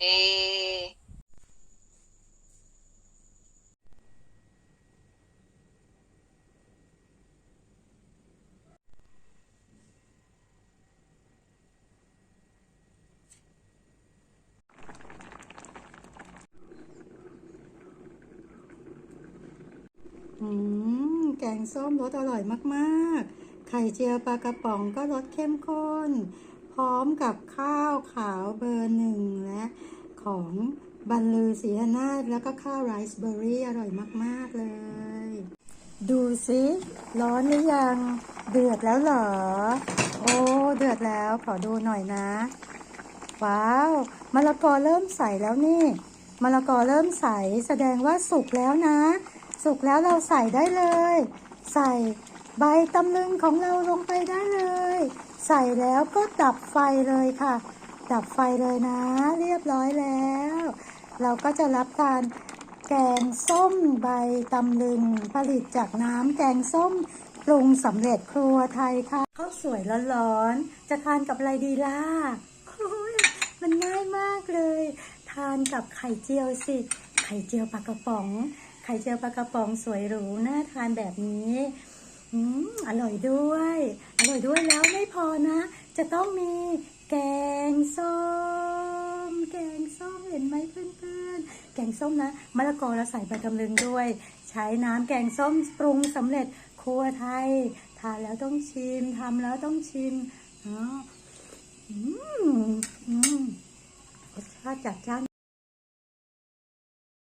เอ อืม แกงส้มรสอร่อยมาก ๆ ไข่เจียวปลากระป๋องก็รสเข้มข้น พร้อมกับข้าวขาวเบอร์หนึ่งและของบรรลือศรีนาถแล้วก็ข้าวไรซ์เบอร์รี่อร่อยมาก ๆ เลย ดูสิร้อนหรือยังเดือดแล้วเหรอ โอ้เดือดแล้วขอดูหน่อยนะ ว้าวมะละกอเริ่มใสแล้วนี่มะละกอเริ่มใสแสดงว่าสุกแล้วนะ สุกแล้วเราใส่ได้เลย ใส่ ใบตำลึงของเราลงไปได้เลย ใส่แล้วก็ดับไฟเลยค่ะ ดับไฟเลยนะ เรียบร้อยแล้ว เราก็จะรับทานแกงส้มใบตำลึงผลิตจากน้ำแกงส้มปรุงสำเร็จครัวไทยค่ะข้าวสวยร้อนๆจะทานกับอะไรดีล่ะมันง่ายมากเลย ทานกับไข่เจียวสิ ไข่เจียวปลากระป๋อง ไข่เจียวปลากระป๋องสวยหรูน่าทานแบบนี้ อืมอร่อยด้วย อร่อยด้วยแล้วไม่พอนะ จะต้องมีแกงส้ม แกงส้มเห็นไหมเพื่อนๆ แกงส้มนะมะละกอเราใส่ใบกำลึงด้วย ใช้น้ำแกงส้มปรุงสำเร็จครัวไทยทานแล้วต้องชิมทำแล้วต้องชิมอ๋ออืมอืมรสชาติจัดจ้าน